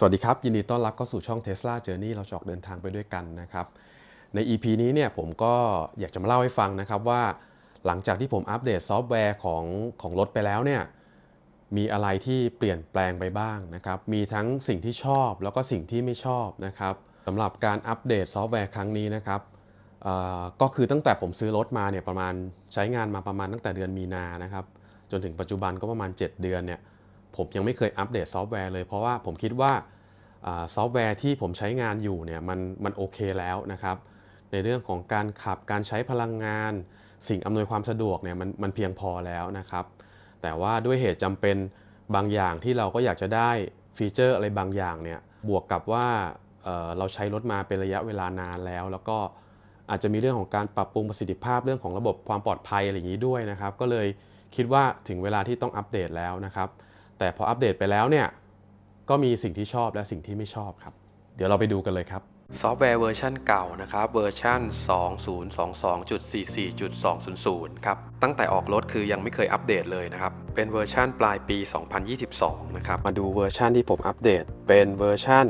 สวัสดีครับ ยินดีต้อนรับเข้าสู่ช่อง Tesla Journey เราจะออกเดินทางไปด้วยกันนะครับ ใน EP นี้เนี่ยผมก็อยากจะมาเล่าให้ฟังนะครับว่า หลังจากที่ผมอัปเดตซอฟต์แวร์ของของรถไปแล้วเนี่ยมีอะไรที่เปลี่ยนแปลงไปบ้างนะครับ มีทั้งสิ่งที่ชอบแล้วก็สิ่งที่ไม่ชอบนะครับสำหรับการอัปเดตซอฟต์แวร์ครั้งนี้นะครับก็คือตั้งแต่ผมซื้อรถมาเนี่ยประมาณใช้งานมาประมาณตั้งแต่เดือนมีนานะครับจนถึงปัจจุบันก็ประมาณ 7 เดือนเนี่ยผมยังไม่เคยอัปเดตซอฟต์แวร์เลยเพราะว่าผมคิดว่า ซอฟต์แวร์ที่ผมใช้งานอยู่เนี่ยมันมันโอเคแล้วนะครับ ในเรื่องของการขับการใช้พลังงาน สิ่งอำนวยความสะดวกเนี่ยมันมันเพียงพอแล้วนะครับ แต่ว่าด้วยเหตุจำเป็นบางอย่างที่เราก็อยากจะได้ฟีเจอร์อะไรบางอย่างเนี่ยบวกกับว่าเเราใช้รถมาเป็นระยะเวลานานแล้ว แล้วก็อาจจะมีเรื่องของการปรับปรุงประสิทธิภาพเรื่องของระบบความปลอดภัยอะไรอย่างนี้ด้วยนะครับ ก็เลยคิดว่าถึงเวลาที่ต้องอัปเดตแล้วนะครับ แต่พออัปเดตไปแล้วเนี่ย ก็มีสิ่งที่ชอบและสิ่งที่ไม่ชอบครับ เดี๋ยวเราไปดูกันเลยครับ ซอฟต์แวร์เวอร์ชันเก่านะครับเวอร์ชัน2022.44.200 ครับ ตั้งแต่ออกรถคือยังไม่เคยอัปเดตเลยนะครับ เป็นเวอร์ชันปลายปี 2022 นะครับ มาดูเวอร์ชันที่ผมอัปเดต เป็นเวอร์ชัน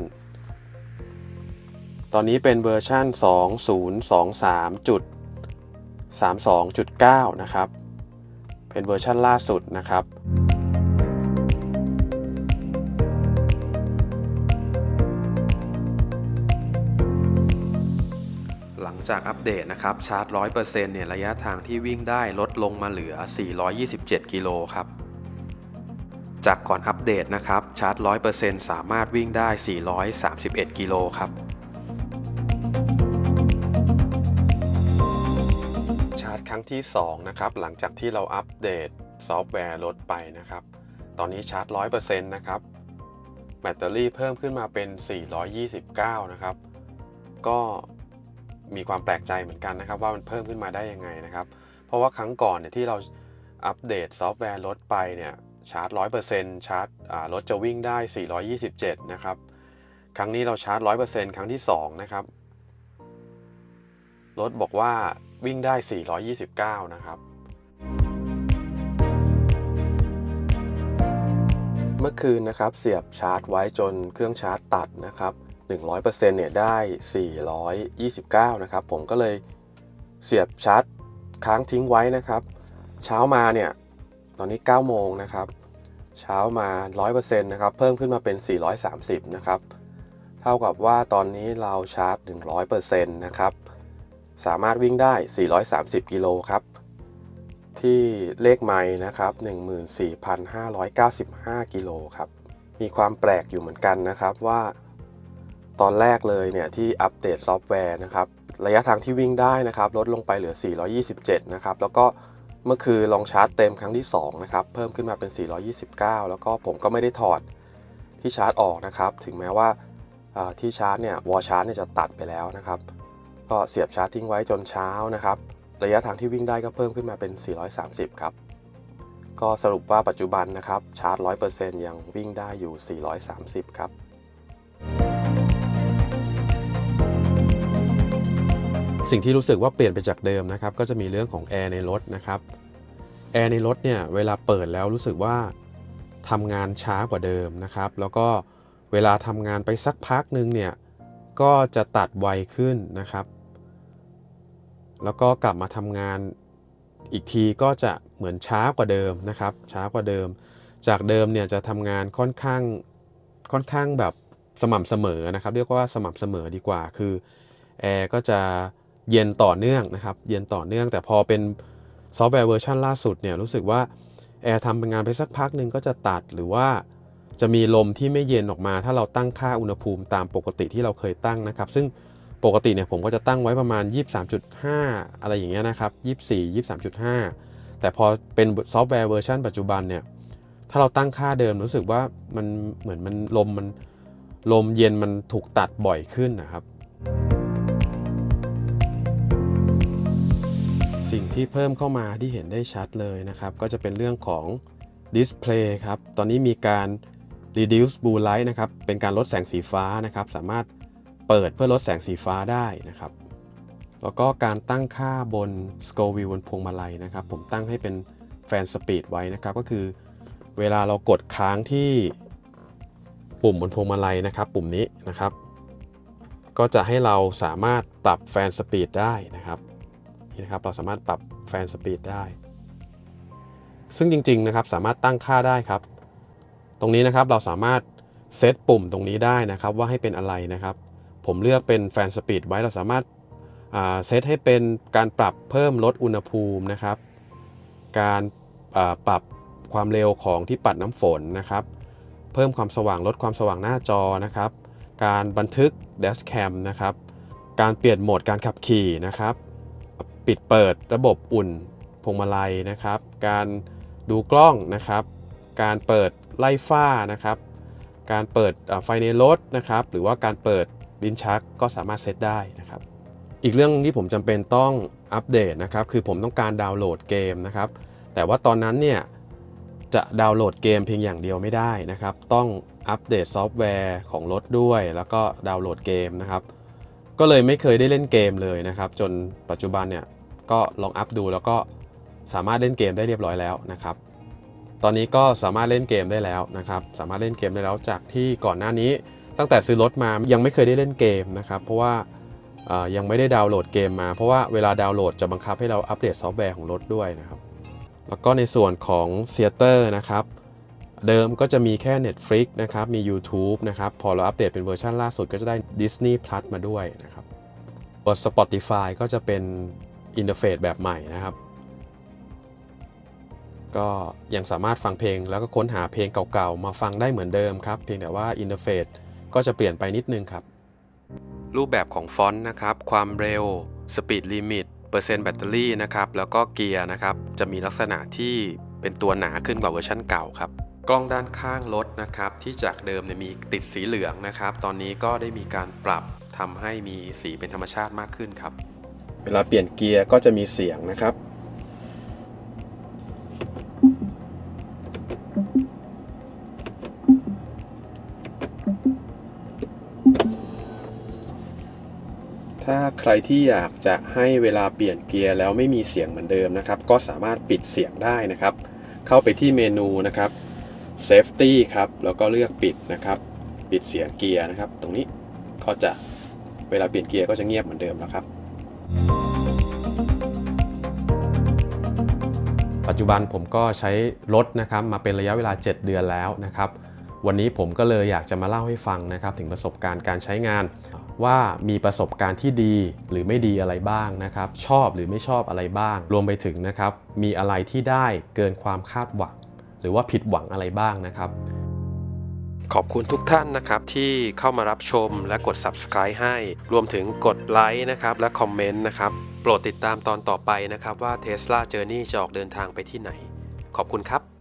ตอนนี้เป็นเวอร์ชัน2023.32.9 นะครับ เป็นเวอร์ชันล่าสุดนะครับ จากอัปเดตนะครับชาร์จ 100%เนี่ยระยะทางที่วิ่งได้ลดลงมาเหลือ 427 กิโลครับจากก่อนอัปเดตนะครับชาร์จ 100%สามารถวิ่งได้ 431 กิโลครับชาร์จครั้งที่ 2 นะครับ หลังจากที่เราอัปเดตซอฟต์แวร์ลดไปนะครับ ตอนนี้ชาร์จ 100%นะครับ แบตเตอรี่เพิ่มขึ้นมาเป็น 429 นะครับ ก็ มีความแปลกใจเหมือนกันนะครับ ว่ามันเพิ่มขึ้นมาได้ยังไงนะครับ เพราะว่าครั้งก่อนเนี่ยที่เราอัปเดตซอฟต์แวร์ลดไปเนี่ยชาร์จ 100%ชาร์จอ่ารถจะวิ่งได้ 427 นะครับ ครั้งนี้เราชาร์จ 100%ครั้งที่ 2 นะครับ รถบอกว่าวิ่งได้ 429 นะครับ เมื่อคืนนะครับเสียบชาร์จไว้จนเครื่องชาร์จตัดนะครับ 100%เนี่ยได้ 429 นะครับ ผมก็เลยเสียบชาร์จค้างทิ้งไว้นะครับ เช้ามาเนี่ยตอนนี้ 9 โมงนะครับ เช้ามา 100%นะครับ เพิ่มขึ้นมาเป็น 430 นะครับ เท่ากับว่าตอนนี้เราชาร์จ 100%นะครับ สามารถวิ่งได้ 430 กิโลครับ ที่เลขไม้นะครับ 14,595 กิโลครับ มีความแปลกอยู่เหมือนกันนะครับว่า ตอนแรกเลยเนี่ยที่อัปเดตซอฟต์แวร์นะครับระยะทางที่วิ่งได้นะครับลดลงไปเหลือ 427 นะครับแล้วก็เมื่อคืนลองชาร์จเต็มครั้งที่2นะครับเพิ่มขึ้นมาเป็น 429 แล้วก็ผมก็ไม่ได้ถอดที่ชาร์จออกนะครับถึงแม้ว่าที่ชาร์จเนี่ยวอชาร์จเนี่ยจะตัดไปแล้วนะครับก็เสียบชาร์จทิ้งไว้จนเช้านะครับระยะทางที่วิ่งได้ก็เพิ่มขึ้นมาเป็น 430 ครับก็สรุปว่าปัจจุบันนะครับชาร์จ 100%ยังวิ่งได้อยู่ 430 ครับ สิ่งที่รู้สึกว่าเปลี่ยนไปจากเดิมนะครับก็จะมีเรื่องของแอร์ในรถนะครับแอร์ในรถเนี่ยเวลาเปิดแล้วรู้สึกว่าทำงานช้ากว่าเดิมนะครับ แล้วก็เวลาทำงานไปสักพักหนึ่งเนี่ยก็จะตัดไวขึ้นนะครับ แล้วก็กลับมาทำงานอีกทีก็จะเหมือนช้ากว่าเดิมนะครับ ช้ากว่าเดิม จากเดิมเนี่ยจะทำงานค่อนข้างค่อนข้างแบบสม่ำเสมอนะครับ เรียกว่าสม่ำเสมอดีกว่าคือแอร์ก็จะ เย็นต่อเนื่องนะครับ เย็นต่อเนื่อง แต่พอเป็นซอฟต์แวร์เวอร์ชันล่าสุดเนี่ยรู้สึกว่าแอร์ทำงานไปสักพักหนึ่งก็จะตัดหรือว่าจะมีลมที่ไม่เย็นออกมา ถ้าเราตั้งค่าอุณหภูมิตามปกติที่เราเคยตั้งนะครับ ซึ่งปกติเนี่ยผมก็จะตั้งไว้ประมาณ 23.5 อะไรอย่างเงี้ยนะครับ24 23.5 แต่พอเป็นซอฟต์แวร์เวอร์ชันปัจจุบันเนี่ยถ้าเราตั้งค่าเดิมรู้สึกว่ามันเหมือนมันลมมันลมเย็นมันถูกตัดบ่อยขึ้นนะครับ สิ่งที่เพิ่มเข้ามาที่เห็นได้ชัดเลยนะครับ ก็จะเป็นเรื่องของดิสเพลย์ครับ ตอนนี้มีการ reduce blue light นะครับ เป็นการลดแสงสีฟ้านะครับ สามารถเปิดเพื่อลดแสงสีฟ้าได้นะครับ แล้วก็การตั้งค่าบน Scoville บนพวงมาลัยนะครับ ผมตั้งให้เป็นแฟนสปีดไว้นะครับ ก็คือเวลาเรากดค้างที่ปุ่มบนพวงมาลัยนะครับ ปุ่มนี้นะครับ ก็จะให้เราสามารถปรับแฟนสปีดได้นะครับ นี่นะครับเราสามารถปรับแฟนสปีดได้ ซึ่งจริงๆนะครับสามารถตั้งค่าได้ครับ ตรงนี้นะครับเราสามารถเซตปุ่มตรงนี้ได้นะครับว่าให้เป็นอะไรนะครับ ผมเลือกเป็นแฟนสปีดไว้เราสามารถเซตให้เป็นการปรับเพิ่มลดอุณหภูมินะครับ การปรับความเร็วของที่ปัดน้ำฝนนะครับ เพิ่มความสว่างลดความสว่างหน้าจอนะครับ การบันทึก dashcam นะครับ การเปลี่ยนโหมดการขับขี่นะครับ ปิดเปิดระบบอุ่นพวงมาลัยนะครับ การดูกล้องนะครับ การเปิดไล่ฝ้านะครับ การเปิดไฟในรถนะครับ หรือว่าการเปิดลิ้นชักก็สามารถเซตได้นะครับ อีกเรื่องที่ผมจำเป็นต้องอัปเดตนะครับ คือผมต้องการดาวน์โหลดเกมนะครับ แต่ว่าตอนนั้นเนี่ยจะดาวน์โหลดเกมเพียงอย่างเดียวไม่ได้นะครับ ต้องอัปเดตซอฟต์แวร์ของรถด้วย แล้วก็ดาวน์โหลดเกมนะครับ ก็เลยไม่เคยได้เล่นเกมเลยนะครับ จนปัจจุบันเนี่ย ก็ลองอัพดูแล้วก็สามารถเล่นเกมได้เรียบร้อยแล้วนะครับ ตอนนี้ก็สามารถเล่นเกมได้แล้วนะครับ สามารถเล่นเกมได้แล้วจากที่ก่อนหน้านี้ ตั้งแต่ซื้อรถมายังไม่เคยได้เล่นเกมนะครับ เพราะว่ายังไม่ได้ดาวน์โหลดเกมมา เพราะว่าเวลาดาวน์โหลดจะบังคับให้เราอัปเดตซอฟต์แวร์ของรถด้วยนะครับ แล้วก็ในส่วนของ Theater นะครับ เดิมก็จะมีแค่ Netflix นะครับ มี YouTube นะครับ พอเราอัปเดตเป็นเวอร์ชันล่าสุดก็จะได้ Disney Plus มาด้วยนะครับตัว Spotify ก็จะเป็น อินเทอร์เฟซแบบใหม่นะครับ ก็ยังสามารถฟังเพลงแล้วก็ค้นหาเพลงเก่าๆ มาฟังได้เหมือนเดิมครับ เพียงแต่ว่าอินเทอร์เฟซก็จะเปลี่ยนไปนิดนึงครับ รูปแบบของฟอนต์นะครับ ความเร็วสปีดลิมิตเปอร์เซ็นต์แบตเตอรี่นะครับ แล้วก็เกียร์นะครับ จะมีลักษณะที่เป็นตัวหนาขึ้นกว่าเวอร์ชันเก่าครับ กล้องด้านข้างรถนะครับ ที่จากเดิมเนี่ยมีติดสีเหลืองนะครับ ตอนนี้ก็ได้มีการปรับทำให้มีสีเป็นธรรมชาติมากขึ้นครับ วลาเปลี่ยนเกียร์ก็จะมีเสียงนะครับ ถ้าใครที่อยากจะให้เวลาเปลี่ยนเกียร์แล้วไม่มีเสียงเหมือนเดิมนะครับ ก็สามารถปิดเสียงได้นะครับ เข้าไปที่เมนูนะครับ Safety ครับ แล้วก็เลือกปิดนะครับ ปิดเสียงเกียร์นะครับ ตรงนี้ก็จะเวลาเปลี่ยนเกียร์ก็จะเงียบเหมือนเดิมแล้วครับ ปัจจุบันผมก็ใช้รถนะครับมาเป็นระยะเวลา 7 เดือนแล้วนะครับวันนี้ผมก็เลยอยากจะมาเล่าให้ฟังนะครับถึงประสบการณ์การใช้งาน ว่ามีประสบการณ์ที่ดีหรือไม่ดีอะไรบ้างนะครับชอบหรือไม่ชอบอะไรบ้าง รวมไปถึงนะครับมีอะไรที่ได้เกินความคาดหวัง หรือว่าผิดหวังอะไรบ้างนะครับขอบคุณทุกท่านนะครับที่เข้ามารับชมและกด subscribe ให้ รวมถึงกดไลค์นะครับและคอมเมนต์นะครับ โปรดติดตามตอนต่อไปนะครับว่า Tesla Journey จะออกเดินทางไปที่ไหน ขอบคุณครับ